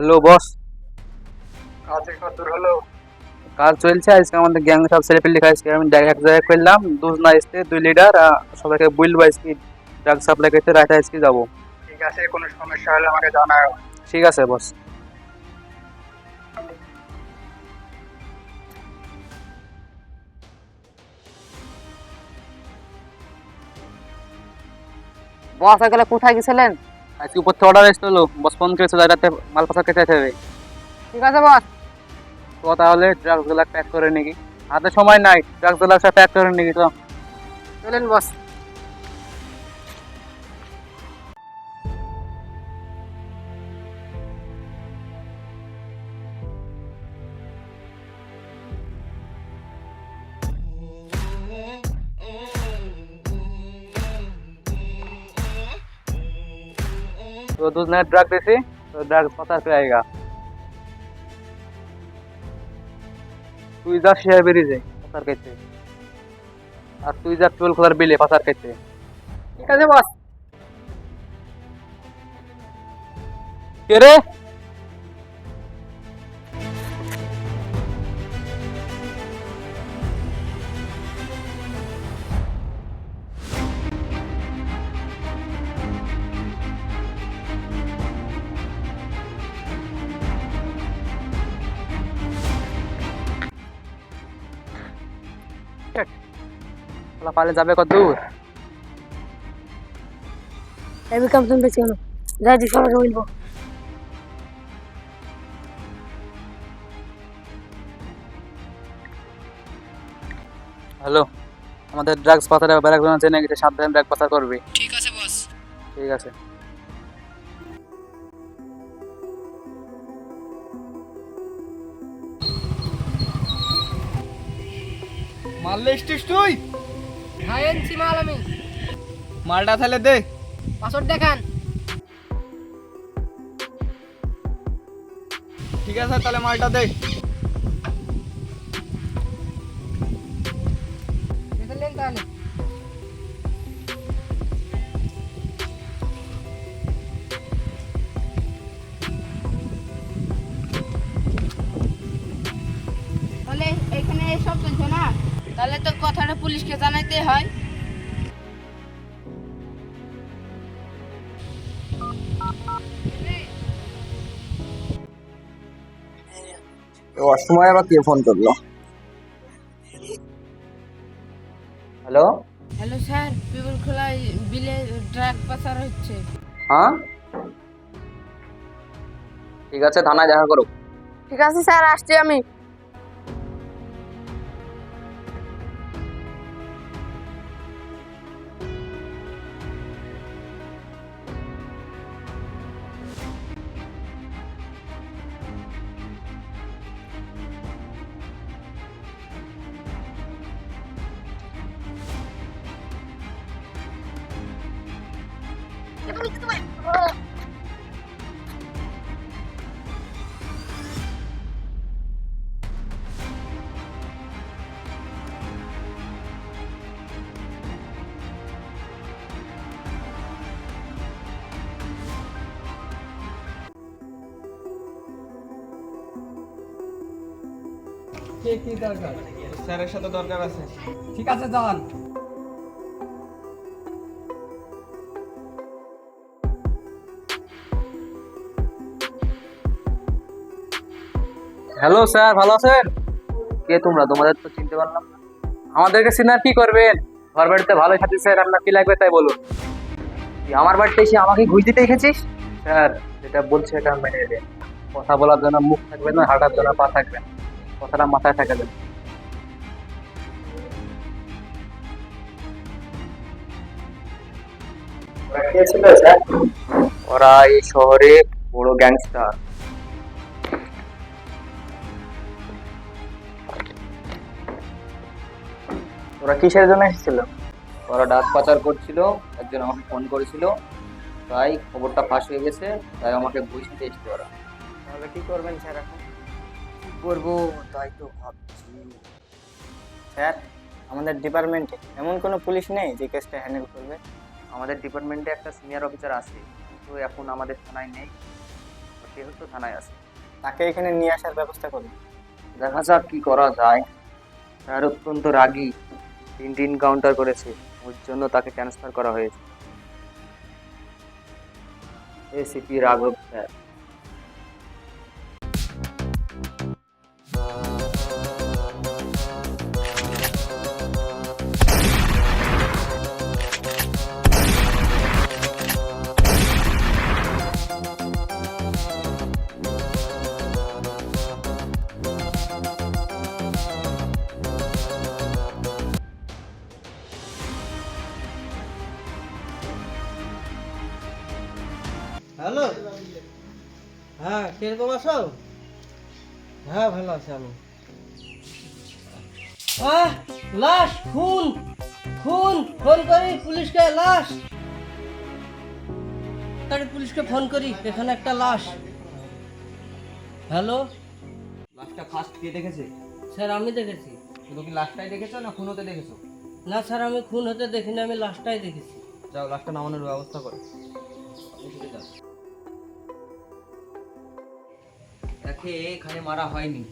Hello boss কাজে কত দূর হলো কাজ চলছে আজকে আমাদের গ্যাং সব ছেলে পেলে আজকে আমি এক জায়গায় করলাম দুজনা এসছে দুই লিডার সবাইকে বলব আজকে ড্রাগ সাপ্লাই করতে রাতে আজকে যাব। ঠিক আছে কোনো সমস্যা হলে আমাকে জানাও। ঠিক আছে বস বস গেলে কোথায় গেছিলেন? আজকে উপর থেকে অর্ডার এসেছিল বস ফোন করেছে রাতে মাল পাচার করতে যেতে হবে। ঠিক আছে বস তো তাহলে ড্রাগসগুলা প্যাক করে নাকি হাতে সময় নাই ড্রাগসগুলা সব প্যাক করে নাকি তো। চলেন বস दूसरा ड्रग देसी तो ड्रग पचास पे आएगा তুই যা শেয়ার বেরিয়ে যায় পাচার খাইতে আর তুই যা টুয়েল খোলার বিলে পাচার খাইতে ঠিক আছে বস কে রে শালা পালে যাবে কত দূর? আমি কাম শুনতে কেন রাজি সবাই বলব হ্যালো আমাদের ড্রাগস পাচারে ব্যারাকজন জেনে গেছে সাবধানে ড্রাগ পাচার করবে? ঠিক আছে বস ঠিক আছে। মারলে তুই? এনেছি মাল আমি। মালটা তাহলে দে। পাসওয়ার্ড দেখান। ঠিক আছে তাহলে মালটা দে। দেখলেন তাহলে। তাহলে তো কথাটা পুলিশকে জানাইতে হয়। অসময় আবার কে ফোন করল? হ্যালো? হ্যালো স্যার পিপুল খোলায় বিলে ড্রাগ পাচার হচ্ছে। হ্যাঁ? ঠিক আছে থানায় দেখা করো। ঠিক আছে স্যার আসছি আমি। কে কি দরকার? স্যারের সাথে দরকার আছে। ঠিক আছে যান। হ্যালো স্যার ভালো আছেন? কে তোমরা? তোমাদের তো চিনতে পারলাম না। আমাদেরকে সিনার কি করবেন? ঘর বাড়িতে ভালো সাথে স্যার আপনার কি লাগবে তাই বলুন। আমার বাড়িতে এসে আমাকে ঘুষ দিতে এসেছিস? স্যার যেটা বলছে এটা মেনে নেবেন। কথা বলার জন্য মুখ থাকবে না হাঁটার জন্য পা থাকবে না। কথাটা মাথায় থাকে দেন ওরা এই শহরে বড় গ্যাংস্টার। ওরা কিসের জন্য এসেছিল? ওরা ডাক পাচার করছিল একজন আমাকে ফোন করেছিল। তাই খবরটা ফাঁস হয়ে গেছে তাই আমাকে বুঝতে এসেছে ওরা। তাহলে কি করবেন স্যার এখন? করব তাই তো ভাবছি। স্যার আমাদের ডিপার্টমেন্টে এমন কোনো পুলিশ নেই যে কেসটা হ্যান্ডেল করবে? আমাদের ডিপার্টমেন্টে একটা সিনিয়র অফিসার আছে তো এখন আমাদের থানায় নেই। সেহেতু থানায় আছে। তাকে এখানে নিয়ে আসার ব্যবস্থা করুন। দেখা যাক কি করা যায়। স্যার অত্যন্ত রাগী তিনটি এনকাউন্টার করেছে। ওর জন্য তাকে ট্রান্সফার করা হয়েছে। এসিপি রাঘব স্যার। কীরকম আছো হ্যাঁ ভালো আছি আমি। আহ লাশ খুন খুন ফোন করি পুলিশকে লাশ। তাড়াতাড়ি পুলিশকে ফোন করি এখানে একটা লাশ। হ্যালো? লাশটা ফার্স্ট কে দেখেছে? স্যার আমি দেখেছি। শুধু কি লাশটাই দেখেছ না খুন হতে দেখেছ? না স্যার আমি খুন হতে দেখিনি আমি লাশটাই দেখেছি। যাও লাশটা নামানোর ব্যবস্থা করো। তাকে এখানে মারা হয়নি।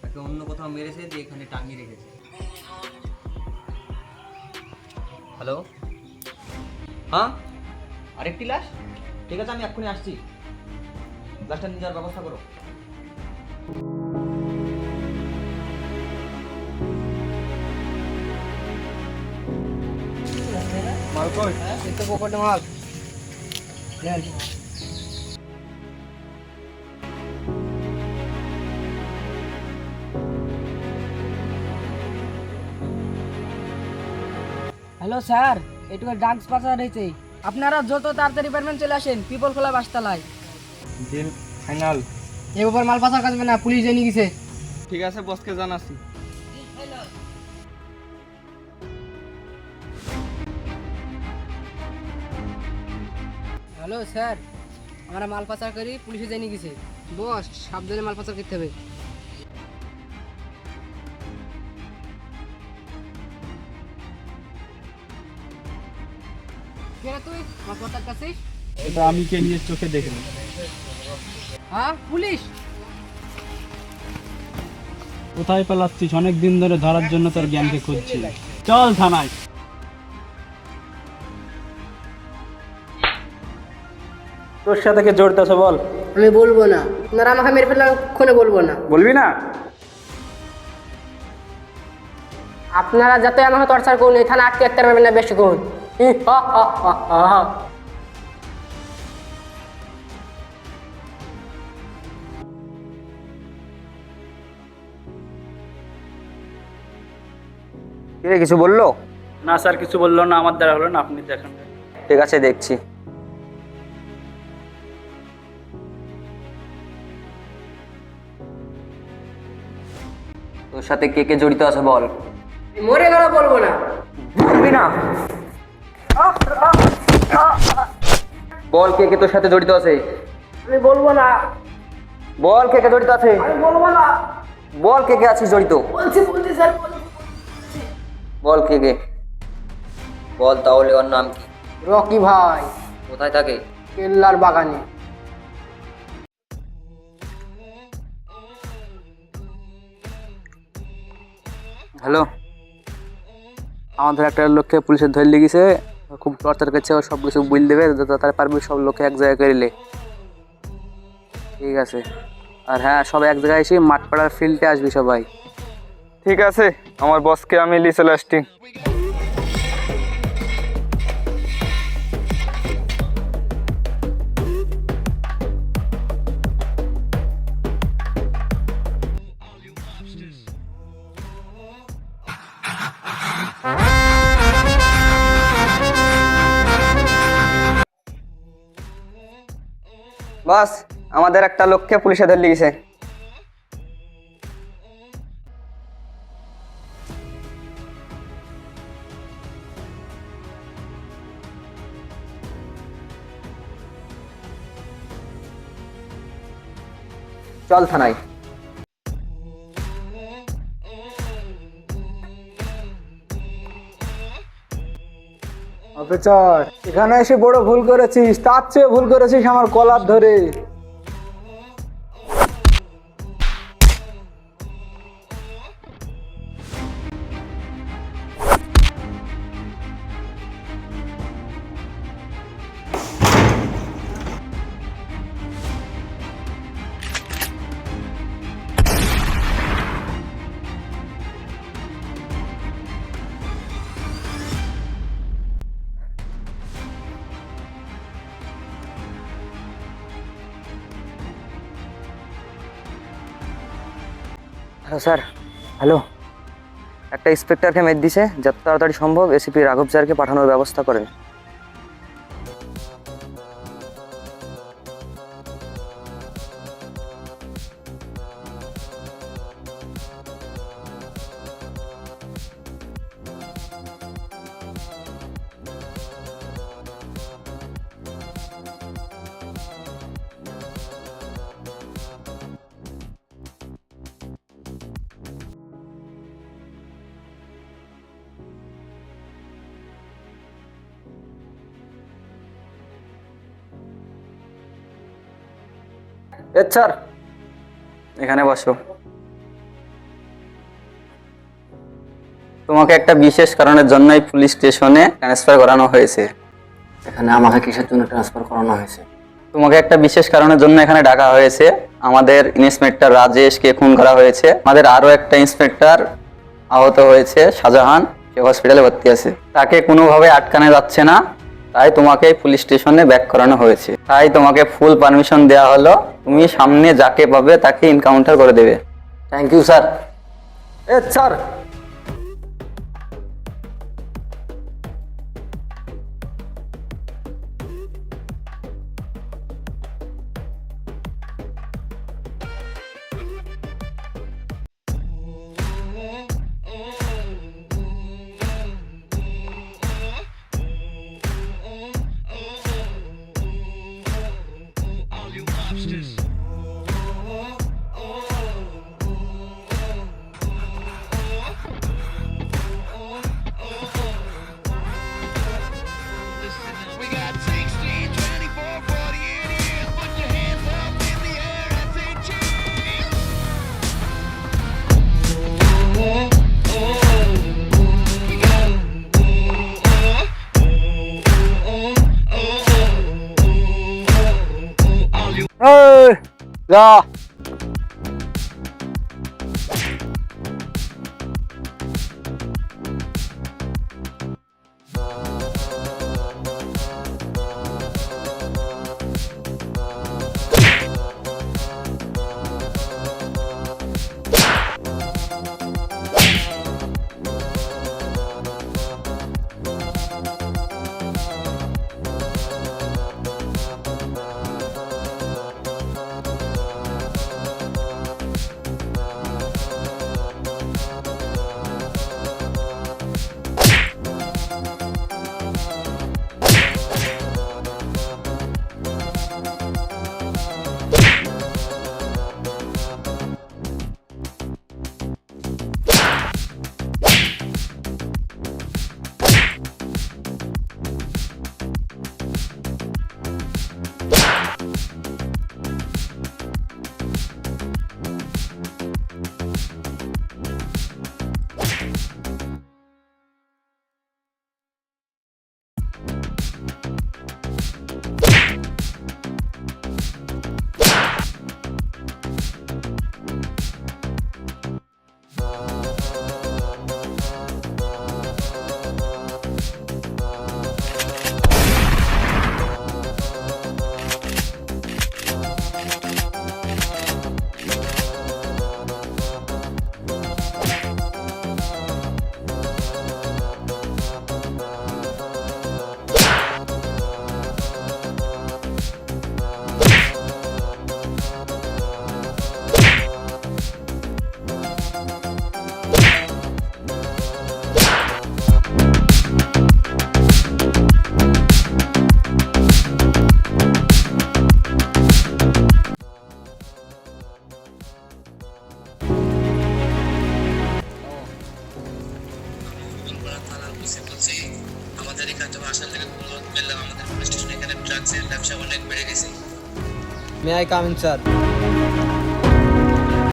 তাকে অন্য কোথাও মেরেছে দিয়ে এখানে টাঙিয়ে রেখেছে। হ্যালো? হ্যাঁ? আরেকটি লাশ ঠিক আছে আমি এক্ষুনি আসছি। লাশটা নিয়ে যাওয়ার ব্যবস্থা করো। এই তো পকেটে মাল। হ্যালো স্যার এটুকু ড্রাগস পাচার হয়েছে আপনারা যত তাড়াতাড়ি পারবেন চলে আসেন পিপল খোলা বাসতলায়। ডিল ফাইনাল এ ব্যাপার মাল পাচার কাজবে না পুলিশ জেনে গেছে ঠিক আছে বসকে জানাচ্ছি। হ্যালো স্যার আমরা মাল পাচার করি পুলিশে জেনে গেছে বস সাবধানে মাল পাচার করতে হবে। তুই? এটা আমি কে নিয়ে চোখে দেখলাম হ্যাঁ? পুলিশ? কোথায় পালাচ্ছিস? অনেক দিন ধরে ধরার জন্য তোর জ্ঞানকে খুঁজছি। চল থানায়। তোর সাথে কে জড়িত আছে বল। আমি বলব না। আপনারা আমাকে মেরে ফেললে ক্ষণে বলব না। বলবি না? আপনারা যাতে আমাকে টর্চার করুন এখানে আটকে রাখতে পারবেন না বেশি করুন। কিরে কিছু বলল? না স্যার কিছু বলল না আমার দ্বারা হলো না আপনি দেখেন। ঠিক আছে দেখছি। তোর সাথে কে কে জড়িত আছে বল? মরে গেল বলব না। বলবি না? বল কে কে তোর সাথে জড়িত আছে? আমি বলব না। বল কে কে জড়িত আছে? আমি বলব না। বল কে কে আছিস জড়িত? বলছি বলছি স্যার বল কে কে? বল তাহলে ওর নাম কি? রকি ভাই। কোথায় থাকে? কেল্লার বাগানে। হ্যালো। আমাদের একটা লোককে পুলিশে ধরে লেগেছে। খুব টর্চার করছে ও সব কিছু বুঝ দেবে তার পারবে সব লোকে এক জায়গায় করিলে ঠিক আছে। আর হ্যাঁ সব এক জায়গায় এসে মাঠপাড়ার ফিল্ডে আসবি সবাই। ঠিক আছে, আমার বসকে আমি লিসে লাস্টিং বাস আমাদের একটা লক্ষ্যে পুলিশে ধরে লিখেছে চল থানায়। অফিসার এখানে এসে বড় ভুল করেছিস তার চেয়ে ভুল করেছিস আমার কলার ধরে। Sir, hello. একটা ইন্সপেক্টরকে মেদ দিছে, যত তাড়াতাড়ি সম্ভব এসিপি রাঘব স্যারকে পাঠানোর ব্যবস্থা করেন। স্যার এখানে বসো। তোমাকে একটা বিশেষ কারণের জন্যই পুলিশ স্টেশনে ট্রান্সফার করানো হয়েছে। এখানে আমাকে কিসের জন্য ট্রান্সফার করানো হয়েছে? তোমাকে একটা বিশেষ কারণের জন্য এখানে ডাকা হয়েছে। আমাদের ইন্সপেক্টর রাজেশকে খুন করা হয়েছে। আমাদের আরও একটা ইন্সপেক্টর আহত হয়েছে শাহজাহান সে হসপিটালে ভর্তি আছে। তাকে কোনোভাবে আটকানো যাচ্ছে না। তাই তোমাকে পুলিশ স্টেশনে ব্যাক করানো হয়েছে। তাই তোমাকে ফুল পারমিশন দেওয়া হলো। তুমি সামনে যাকে পাবে তাকে এনকাউন্টার করে দেবে। থ্যাংক ইউ স্যার এ স্যার mm যা পুলিশ স্টেশন